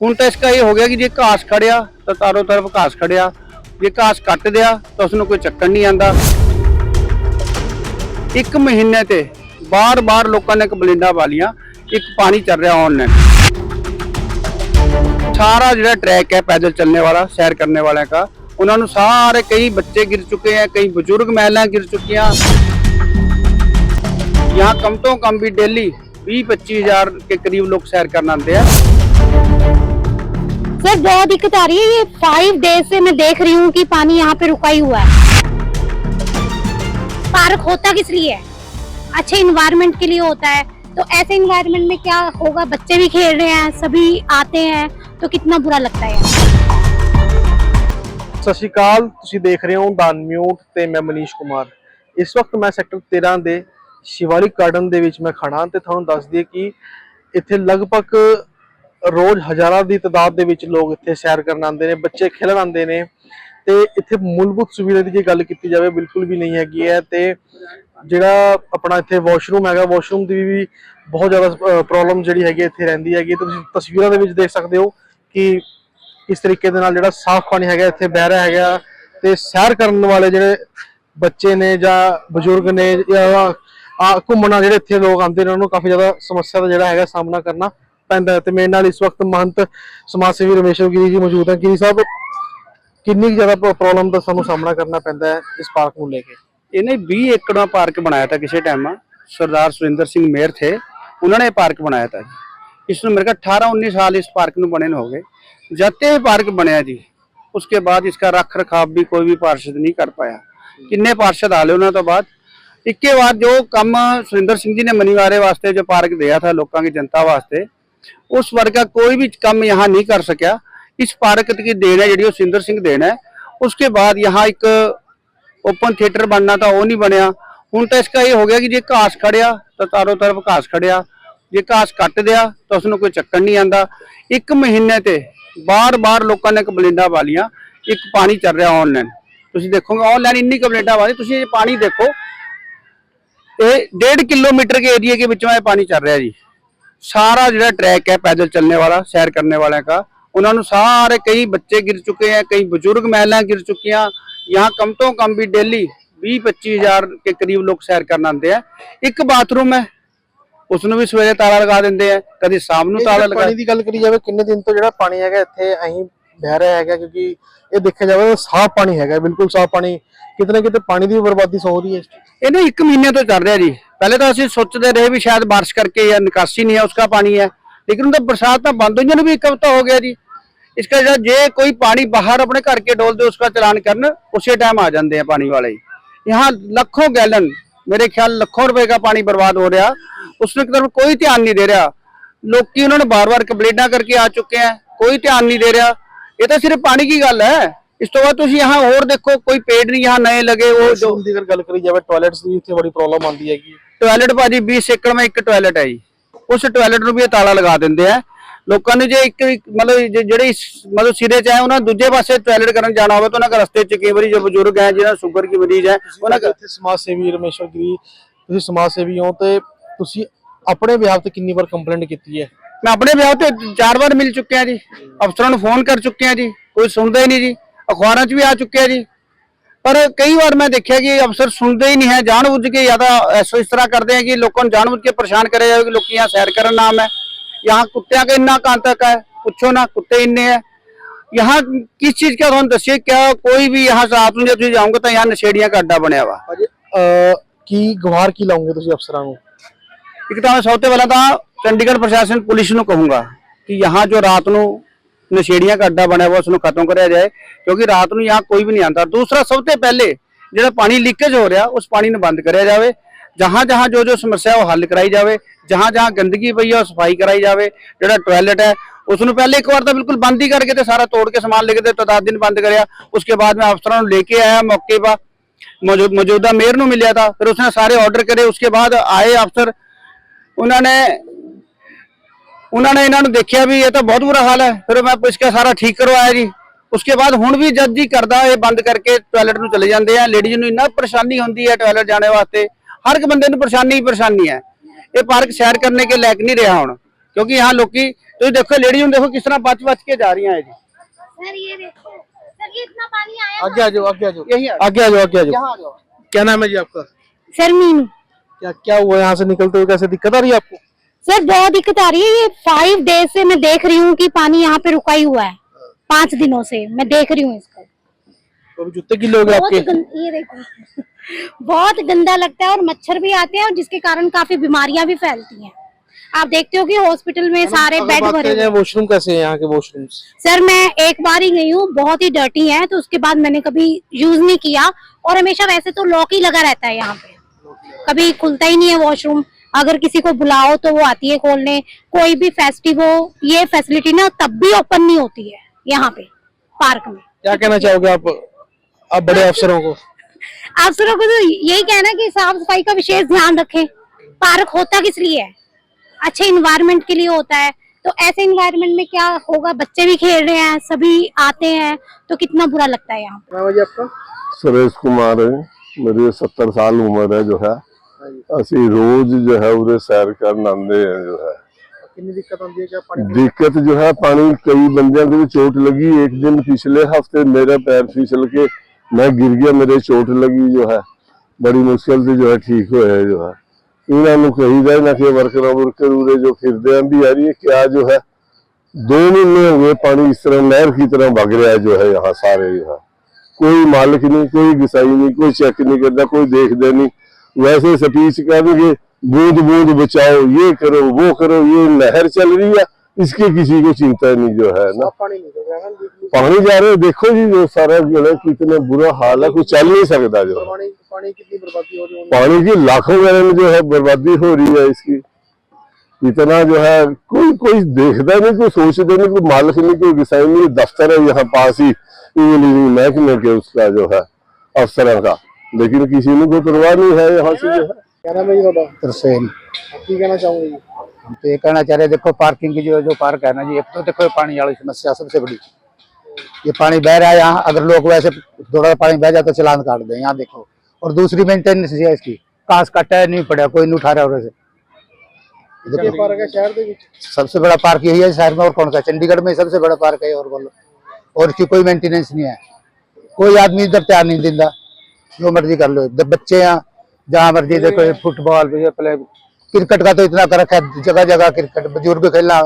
ਹੁਣ ਤਾਂ ਇਸਕਾ ਇਹ ਹੋ ਗਿਆ ਕਿ ਜੇ ਘਾਸ ਖੜਿਆ ਤਾਂ ਤਾਰੋ ਤਰਫ ਘਾਸ ਖੜਿਆ ਜੇ ਘਾਸ ਕੱਟ ਦਿਆ ਤਾਂ ਉਸ ਨੂੰ ਕੋਈ ਚੱਕਣ ਨਹੀਂ ਆਂਦਾ ਇੱਕ ਮਹੀਨੇ ਤੇ ਬਾਰ-ਬਾਰ ਲੋਕਾਂ ਨੇ ਕੰਪਲੇਂਟਾਂ ਵਾਲੀਆਂ ਇੱਕ ਪਾਣੀ ਚੱਲ ਰਿਹਾ ਆਨਲਾਈਨ ਸਾਰਾ ਜਿਹੜਾ ट्रैक है पैदल चलने वाला सैर करने वाले का उन्होंने सारे कई बच्चे गिर चुके हैं कई बुजुर्ग महिलाएं गिर चुकी हैं यहाँ कम तो कम भी डेली बीस पच्चीस हजार के करीब लोग सैर करने आते हैं सर बहुत दिक्कत आ रही है ये फाइव डेज से मैं देख रही हूँ कि पानी यहाँ पे रुका ही हुआ है पार्क होता किस लिए है अच्छे इन्वायरमेंट के लिए होता है तो ऐसे इन्वायरमेंट में क्या होगा बच्चे भी खेल रहे हैं सभी आते हैं तो कितना बुरा लगता है ਸਤਿ ਸ਼੍ਰੀ ਅਕਾਲ ਤੁਸੀਂ ਦੇਖ ਰਹੇ ਹੋ ਡਾਨ ਮਿਊਟ ਤੇ ਮੈਂ ਮਨੀਸ਼ ਕੁਮਾਰ ਇਸ ਵਕਤ ਮੈਂ ਸੈਕਟਰ 13 ਦੇ ਸ਼ਿਵਾਲਿਕ ਗਾਰਡਨ ਦੇ ਵਿੱਚ ਮੈਂ ਖੜਾ ਹਾਂ ਤੇ ਤੁਹਾਨੂੰ ਦੱਸ ਦਈਏ ਕਿ ਇੱਥੇ ਲਗਭਗ ਰੋਜ਼ ਹਜ਼ਾਰਾਂ ਦੀ ਤਾਦਾਦ ਦੇ ਵਿੱਚ ਲੋਕ ਇੱਥੇ ਸੈਰ ਕਰਨ ਆਉਂਦੇ ਨੇ, ਬੱਚੇ ਖੇਡਣ ਆਉਂਦੇ ਨੇ। ਤੇ ਇੱਥੇ ਮੂਲਭੂਤ ਸੁਵਿਧਾ ਦੀ ਜੇ ਗੱਲ ਕੀਤੀ ਜਾਵੇ, ਬਿਲਕੁਲ ਵੀ ਨਹੀਂ ਹੈਗੀ ਹੈ। ਤੇ ਜਿਹੜਾ ਆਪਣਾ ਇੱਥੇ ਵਾਸ਼ਰੂਮ ਹੈਗਾ ਵਾਸ਼ਰੂਮ ਦੀ ਵੀ ਬਹੁਤ ਜ਼ਿਆਦਾ ਪ੍ਰੋਬਲਮ ਜਿਹੜੀ ਹੈਗੀ ਇੱਥੇ ਰਹਿੰਦੀ ਹੈਗੀ। ਹੈ। ਤੁਸੀਂ ਤਸਵੀਰਾਂ ਦੇ ਵਿੱਚ ਦੇਖ ਸਕਦੇ ਹੋ ਕਿ ਇਸ ਤਰੀਕੇ ਦੇ ਨਾਲ ਜਿਹੜਾ ਸਾਫ਼ ਪਾਣੀ ਹੈਗਾ, ਇੱਥੇ ਬਹਿ ਰਿਹਾ ਹੈਗਾ। ਤੇ ਸੈਰ ਕਰਨ ਵਾਲੇ ਜਿਹੜੇ ਬੱਚੇ ਨੇ ਜਾਂ ਬਜ਼ੁਰਗ ਨੇ ਜਾਂ ਆ ਘੁੰਮਣਾ ਜਿਹੜੇ ਇੱਥੇ ਲੋਕ ਆਉਂਦੇ ਨੇ, ਉਹਨਾਂ ਨੂੰ ਕਾਫੀ ਜ਼ਿਆਦਾ ਸਮੱਸਿਆ ਦਾ ਜਿਹੜਾ ਹੈਗਾ ਸਾਹਮਣਾ ਕਰਨਾ ਪੈਂਦਾ ਹੈ ਤੇ ਮੇਰੇ ਨਾਲ ਇਸ ਵਕਤ ਮਹੰਤ ਸਮਾਜ ਸੇਵੀ ਰਮੇਸ਼ਵਰ ਗਿਰੀ ਜੀ ਮੌਜੂਦ ਹੈ ਗਿਰੀ ਸਾਹਿਬ ਕਿੰਨੀ ਕੁ ਜ਼ਿਆਦਾ ਪ੍ਰੋਬਲਮ ਦਾ ਸਾਨੂੰ ਸਾਹਮਣਾ ਕਰਨਾ ਪੈਂਦਾ ਹੈ ਇਸ ਪਾਰਕ ਨੂੰ ਲੈ ਕੇ इन्हें 20 एकड़ में पार्क बनाया था किसी टाइम में सरदार सुरेंद्र सिंह मेयर थे उन्होंने ये पार्क बनाया था इसमें मेरे का अठारह उन्नीस साल इस पार्क में बने न हो गए जाते ही पार्क बनया जी उसके बाद इसका रख रखाव भी कोई भी पार्षद नहीं कर पाया किन्ने पार्षद आले उन्होंने तो बाद ਇੱਕੇ ਵਾਰ ਜੋ ਕੰਮ ਸੁਰਿੰਦਰ ਸਿੰਘ ਜੀ ਨੇ ਮਨੀਵਾਰੇ ਵਾਸਤੇ ਜੋ ਪਾਰਕ ਦਿਆ था ਲੋਕਾਂ ਦੀ ਜਨਤਾ ਵਾਸਤੇ ਉਸ वर्ग का कोई भी काम यहाँ नहीं कर सकिया इस पार्क की देन है ਜਿਹੜੀ ਉਹ ਸੁਰਿੰਦਰ ਸਿੰਘ ਦੇਣ ਹੈ उसके बाद यहाँ एक ਓਪਨ ਥੀਏਟਰ ਬਣਨਾ ਤਾਂ ਉਹ ਨਹੀਂ ਬਣਿਆ ਹੁਣ ਤਾਂ ਇਸਕਾ ਇਹ ਹੋ ਗਿਆ ਕਿ ਜੇ ਘਾਸ ਖੜਿਆ ਤਾਂ ਤਾਰੋ ਤਰਫ ਘਾਸ ਖੜਿਆ ਜੇ ਘਾਸ ਕੱਟ ਦਿਆ ਤਾਂ ਉਸ ਨੂੰ ਕੋਈ ਚੱਕਣ ਨਹੀਂ ਆਂਦਾ ਇੱਕ ਮਹੀਨੇ ਤੇ ਬਾਰ-ਬਾਰ ਲੋਕਾਂ ਨੇ ਕੰਪਲੇਂਟਾਂ ਵਾਲੀਆਂ ਇੱਕ ਪਾਣੀ ਚੱਲ ਰਿਹਾ ਆਨਲਾਈਨ ਤੁਸੀਂ ਦੇਖੋਗੇ ਆਨਲਾਈਨ ਇੰਨੀ ਕੰਪਲੇਂਟਾਂ ਵਾਲੀ ਤੁਸੀਂ ਇਹ ਪਾਣੀ ਦੇਖੋ ਇਹ 1.5 किलोमीटर के एरिया के बीच में ये पानी चल रहा है जी सारा ਜਿਹੜਾ ट्रैक है पैदल चलने वाला सैर करने वाले का ਉਹਨਾਂ ਨੂੰ ਸਾਰੇ ਕਈ ਬੱਚੇ ਗਿਰ ਚੁੱਕੇ हैं कई बुजुर्ग महिलाएं गिर चुकी हैं यहाँ कम तो कम भी डेली 20 25 हजार के करीब लोग सैर ਕਰਨ ਆਉਂਦੇ ਆ ਇੱਕ ਬਾਥਰੂਮ ਹੈ ਉਸ ਨੂੰ ਵੀ ਸਵੇਰੇ ਤਾਲਾ ਲਗਾ ਦਿੰਦੇ ਆ ਕਦੀ ਸ਼ਾਮ ਨੂੰ ਤਾਲਾ ਲਗਾ ਪਾਣੀ ਦੀ ਗੱਲ ਕਰੀ ਜਾਵੇ ਕਿੰਨੇ ਦਿਨ ਤੋਂ ਜਿਹੜਾ ਪਾਣੀ ਹੈਗਾ ਇੱਥੇ ਅਹੀਂ ਬਹਿ ਰਿਹਾ ਹੈਗਾ ਕਿਉਂਕਿ ਇਹ ਦੇਖਿਆ ਜਾਵੇ ਤਾਂ ਸਾਫ਼ ਪਾਣੀ ਹੈਗਾ ਬਿਲਕੁਲ ਸਾਫ਼ ਪਾਣੀ ਕਿਤੇ ਨਾ ਕਿਤੇ ਪਾਣੀ ਦੀ ਵੀ ਬਰਬਾਦੀ ਸੋ ਰਹੀ ਹੈ ਇਸ 'ਚ। ਇਹਨੂੰ ਇੱਕ ਮਹੀਨੇ ਤੋਂ ਚੱਲ ਰਿਹਾ ਜੀ पहले तो असं सोचते रहे भी शायद बारिश करके या निकासी नहीं है उसका पानी है लेकिन उनका बरसात तो बंद हुई भी एक हफ्ता हो गया जी इसका जब जे कोई पानी बाहर अपने घर के डोल दे उसका चलान करन उसी टाइम आ जाते हैं पानी वाले यहाँ लाखों गैलन मेरे ख्याल लाखों रुपए का पानी बर्बाद हो रहा उसने की तरफ कोई ध्यान नहीं दे रहा लोग उन्होंने बार बार कंप्लेटा करके आ चुके हैं कोई ध्यान नहीं दे रहा ਇਹ ਤਾਂ ਸਿਰਫ ਪਾਣੀ ਦੀ ਗੱਲ ਹੈ ਇਸ ਤੋਂ ਬਾਅਦ ਤੁਸੀਂ ਯਹਾਂ ਹੋਰ ਦੇਖੋ ਕੋਈ ਪੇੜ ਨਹੀਂ ਯਹਾਂ ਨਏ ਲਗੇ ਉਹ ਜੋ ਦੀ ਗੱਲ ਕਰੀ ਜਾਵੇ ਟਾਇਲਟਸ ਦੀ ਇੱਥੇ ਬੜੀ ਪ੍ਰੋਬਲਮ ਆਉਂਦੀ ਹੈਗੀ ਟਾਇਲਟ ਭਾਜੀ 20 ਏਕੜ ਮੈਂ ਇੱਕ ਟਾਇਲਟ ਹੈ ਜੀ। ਉਸ ਟਾਇਲਟ ਨੂੰ ਵੀ ਇਹ ਤਾਲਾ ਲਗਾ ਦਿੰਦੇ ਆ। ਲੋਕਾਂ ਨੂੰ ਜੇ ਇੱਕ ਮਤਲਬ ਜਿਹੜੇ ਮਤਲਬ ਸਿਰੇ ਚ ਆਏ ਉਹਨਾਂ ਦੂਜੇ ਪਾਸੇ ਟਾਇਲਟ ਕਰਨ ਜਾਣਾ ਹੋਵੇ ਤਾਂ ਉਹਨਾਂ ਦਾ ਰਸਤੇ ਚ ਕਈ ਵਾਰੀ ਜੋ ਬਜ਼ੁਰਗ ਹੈ ਜਿਹਨਾਂ ਸ਼ੂਗਰ ਕੀ ਮਰੀਜ਼ ਹੈ ਉਹਨਾਂ ਦਾ ਇੱਥੇ ਸਮਾਜ ਸੇਵੀ ਰਮੇਸ਼ਵਰ ਗਿਰੀ ਤੁਸੀਂ ਸਮਾਜ ਸੇਵੀ ਹੋ ਤੇ ਤੁਸੀਂ ਆਪਣੇ ਵਿਆਹ ਤੇ ਕਿੰਨੀ ਵਾਰ ਕੰਪਲੇਂਟ ਕੀਤੀ ਹੈ? ਮੈਂ ਆਪਣੇ ਵਿਆਹ ਤੇ ਚਾਰ ਵਾਰ ਮਿਲ ਚੁੱਕਿਆ ਜੀ। ਅਫਸਰਾਂ ਨੂੰ ਫੋਨ ਕਰ ਚੁੱਕੇ ਆ ਜੀ। ਕੋਈ ਸੁਣਦਾ ਹੀ ਨਹੀਂ ਜੀ। ਅਖਬਾਰਾਂ 'ਚ ਵੀ ਆ ਚੁੱਕਿਆ ਜੀ। ਪਰ ਕਈ ਵਾਰ ਮੈਂ ਦੇਖਿਆ ਕਿ ਅਫਸਰ ਸੁਣਦੇ ਹੀ ਨਹੀਂ ਹੈ ਜਾਣਬੁੱਝ ਕੇ ਜਾਂ ਤਾਂ ਐਸੋ ਇਸ ਤਰ੍ਹਾਂ ਕਰਦੇ ਆ ਕਿ ਲੋਕਾਂ ਨੂੰ ਜਾਣਬੁੱਝ ਕੇ ਪਰੇਸ਼ਾਨ ਕਰਿਆ ਜਾਵੇ ਕਿ ਲੋਕੀ ਯਹਾਂ ਸੈਰ ਕਰਨ ਨਾਮ ਹੈ। ਯਹਾਂ ਕੁੱਤਿਆਂ ਦਾ ਇੰਨਾ ਕਾਂਤਕ ਹੈ ਪੁੱਛੋ ਨਾ ਕੁੱਤੇ ਇੰਨੇ ਹੈ। यहाँ किस चीज का ਤੁਹਾਨੂੰ ਦੱਸਿਆ ਕਿ ਕੋਈ ਵੀ ਰਾਤ ਨੂੰ आप ਤੁਸੀਂ ਜਾਓਗੇ ਤਾਂ यहाँ ਨਸ਼ੇੜੀਆਂ का अड्डा ਬਣਿਆ ਵਾ। ਕੀ ਗਵਾਰ ਕੀ ਲਾਉਂਗੇ ਤੁਸੀਂ ਅਫਸਰਾਂ ਨੂੰ? ਇੱਕ ਤਾਂ ਮੈਂ ਸਭ ਤੋਂ ਪਹਿਲਾਂ ਤਾਂ ਚੰਡੀਗੜ੍ਹ ਪ੍ਰਸ਼ਾਸਨ ਪੁਲਿਸ ਨੂੰ ਕਹੂੰਗਾ ਕਿ ਯਹਾਂ ਜੋ ਰਾਤ ਨੂੰ ਨਸ਼ੇੜੀਆਂ ਦਾ ਬਣਿਆ ਹੋਇਆ ਉਸ ਨੂੰ ਖਤਮ ਕਰਿਆ ਜਾਏ, ਕਿਉਂਕਿ ਰਾਤ ਨੂੰ ਯਹਾਂ ਕੋਈ ਵੀ ਨਹੀਂ ਆਂਦਾ ਦੂਸਰਾ, ਸਭ ਤੋਂ ਪਹਿਲੇ ਜਿਹੜਾ ਪਾਣੀ ਲੀਕੇਜ ਹੋ ਰਿਹਾ, ਉਸ ਪਾਣੀ ਨੂੰ ਬੰਦ ਕਰਿਆ ਜਾਵੇ। ਜਹਾਂ ਜਹਾਂ ਜੋ ਜੋ ਸਮੱਸਿਆ ਉਹ ਹੱਲ ਕਰਾਈ ਜਾਵੇ, ਜਹਾਂ ਜਹਾਂ ਗੰਦਗੀ ਪਈ ਹੈ ਉਹ ਸਫ਼ਾਈ ਕਰਾਈ ਜਾਵੇ, ਜਿਹੜਾ ਟਾਇਲਟ ਹੈ ਉਸ ਨੂੰ ਪਹਿਲੇ ਇੱਕ ਵਾਰ ਤਾਂ ਬਿਲਕੁਲ ਬੰਦ ਹੀ ਕਰਕੇ ਤੇ ਸਾਰਾ ਤੋੜ ਕੇ ਸਮਾਨ ਲੈ ਕੇ ਤੇ ਤਦਾਦ ਦਿਨ ਬੰਦ ਕਰਿਆ। ਉਸਕੇ ਬਾਅਦ ਮੈਂ ਅਫਸਰਾਂ ਨੂੰ ਲੈ ਕੇ ਆਇਆ, ਮੌਕੇ 'ਪਾ ਮੌਜੂਦਾ ਮੇਅਰ ਨੂੰ ਮਿਲਿਆ ਤਾਂ, ਫਿਰ ਉਸਨੇ ਸਾਰੇ ਆਰਡਰ ਕਰੇ, ਉਸਕੇ ਬਾਅਦ ਆਏ ਅਫਸਰ, ਉਹਨਾਂ ਨੇ आए अफसर उन्होंने उन्होंने इन्होंने देखिया भी ये तो बहुत बुरा हाल है फिर मैं इसका सारा ठीक करवाया जी उसके बाद ਹੁਣ ਵੀ ਜਦ ਜੀ ਕਰਦਾ ਇਹ ਬੰਦ ਕਰਕੇ ਟਾਇਲਟ ਨੂੰ ਚਲੇ ਜਾਂਦੇ ਆ ਲੇਡੀਜ਼ ਨੂੰ ਇੰਨਾ ਪਰੇਸ਼ਾਨੀ ਹੁੰਦੀ ਹੈ ਟਾਇਲਟ ਜਾਣੇ ਵਾਸਤੇ ਹਰ ਇੱਕ ਬੰਦੇ ਨੂੰ ਪਰੇਸ਼ਾਨੀ ਹੀ ਪਰੇਸ਼ਾਨੀ ਹੈ ਇਹ ਪਾਰਕ ਸੈਰ ਕਰਨੇ ਕੇ ਲਾਇਕ ਨਹੀਂ ਰਿਹਾ ਹੁਣ ਕਿਉਂਕਿ यहाँ ਲੋਕੀ ਤੁਸੀਂ ਦੇਖੋ ਲੇਡੀ ਨੂੰ ਦੇਖੋ ਕਿਸ ਤਰ੍ਹਾਂ ਬਚ ਬਚ ਕੇ ਜਾ ਰਹੀਆਂ ਹੈ ਜੀ सर ये देखो सर ये इतना पानी आया आगे आ जाओ आगे आ जाओ यही आ- आगे आ जाओ आगे आ जाओ यहाँ आ जाओ क्या नाम है जी आपका सर मीनू क्या क्या हुआ यहाँ से निकलते हुए कैसे दिक्कत आ रही है आपको सर बहुत दिक्कत आ रही है। ये फाइव डेज़ से मैं देख रही हूँ कि पानी यहाँ पे रुका ही हुआ है। पाँच दिनों से मैं देख रही हूँ इसको। तो जूते गए बहुत आपके? ये देखो। बहुत गंदा लगता है और मच्छर भी आते हैं और जिसके कारण काफ़ी बीमारियाँ भी फैलती हैं। आप देखते हो कि हॉस्पिटल में सारे बेड भरे हैं। वॉशरूम कैसे हैं यहाँ के वॉशरूम सर मैं एक बार ही गई हूँ बहुत ही डर्टी है तो उसके बाद मैंने कभी यूज़ नहीं किया। और हमेशा वैसे तो लॉक ही लगा रहता है यहाँ पे। कभी खुलता ही नहीं है वॉशरूम अगर किसी को बुलाओ तो वो आती है खोलने। कोई भी फेस्टिव हो ये फैसिलिटी ना तब भी ओपन नहीं होती है यहाँ पे पार्क में। क्या कहना चाहोगे आप आप बड़े अफसरों को? अफसरों को तो यही कहना कि साफ़ सफ़ाई का विशेष ध्यान रखें। पार्क होता किस लिए है? अच्छे इन्वायरमेंट के लिए होता है। तो ऐसे इन्वायरमेंट में क्या होगा? बच्चे भी खेल रहे हैं सभी आते हैं तो कितना बुरा लगता है यहाँ सुरेश कुमार है। मेरी सत्तर साल उम्र है जो है। 70 ਸਾਲ ਉਮਰ ਹੈ ਜੋ ਹੈ ਅਸੀਂ ਰੋਜ਼ ਜੋ ਹੈ ਉਰੇ ਸੈਰ ਕਰਨ ਆਉਂਦੇ ਹਾਂ ਜੋ ਹੈ कितनी दिक्कत आती है क्या पानी ਦਿੱਕਤ ਜੋ ਹੈ ਪਾਣੀ ਕਈ ਬੰਦਿਆਂ ਦੇ ਵਿੱਚ ਚੋਟ ਲੱਗੀ ਇੱਕ ਦਿਨ ਪਿਛਲੇ ਹਫਤੇ ਮੇਰਾ ਪੈਰ ਫਿਸਲ ਕੇ ਮੈਂ ਗਿਰ ਗਿਆ ਮੇਰੇ ਚੋਟ ਲੱਗੀ ਜੋ ਹੈ ਬੜੀ ਮੁਸ਼ਕਲ से जो है ठीक ਹੋਇਆ ਜੋ ਹੈ ਇਹਨਾਂ ਨੂੰ ਕਹੀਦਾ ਨਾ ਕਿ ਵਰਕਰਾਂ ਵਰਕਰ ਉਰੇ ਜੋ ਫਿਰਦੇ ਆਂ ਵੀ ਯਾਰ ਇਹ ਕਿਆ ਜੋ ਹੈ दो महीने हो गए पानी इस तरह नहर की तरह भग रहा है जो है यहाँ सारे यहाँ कोई मालिक नहीं कोई गिसाई नहीं कोई चेक नहीं करता कोई देखता नहीं वैसे स्पीच करेंगे बूंद बूंद बचाओ ये करो वो करो ये नहर चल रही है इसकी किसी को चिंता नहीं जो है ना। पानी निकल रहा है जा रहे देखो जी जो सारा जो है कितना बुरा हाल है कुछ चल नहीं सकता जो। पानी पानी कितनी बर्बादी हो रही है। पानी की लाखों गैलन जो है बर्बादी हो रही है इसकी। इतना जो है कोई कोई देखता नहीं कोई सोचता नहीं कोई मालिक नहीं कोई किसाई नहीं दफ्तर है यहाँ पास ही इंजीनियरिंग महकमे के उसका जो है अफसरों का। लेकिन किसी ने कोई परवाह नहीं है यहाँ से जो है क्या नाम है जी ਤੁਹਾਡਾ तरसेल आप की कहना चाहोगे जी हम तो ये कहना चाह रहे हैं देखो पार्किंग की जो जो पार्क है ना जी एक तो देखो ये पानी वाली समस्या सबसे बड़ी ये पानी बह रहा है यहाँ अगर लोग वैसे थोड़ा पानी बह जाए तो चलान काट दें यहाँ देखो और दूसरी मेंटेनेंस है इसकी कांस काटा है नहीं पड़ा कोई नहीं उठा रहा है उसे ये ये देखो, पार्क है शहर ਦੇ ਵਿੱਚ सबसे बड़ा पार्क यही है शहर में और कौन सा चंडीगढ़ में सबसे बड़ा पार्क है और बोलो और इसकी कोई मेंटेनेंस नहीं है कोई आदमी इधर ध्यान नहीं देता जो मर्जी कर लो जब बच्चे यहाँ जहाँ मर्जी देखो ये फुटबॉल ये प्ले क्रिकेट का तो इतना कर रखा है जगह जगह क्रिकेट बुजुर्ग खेलना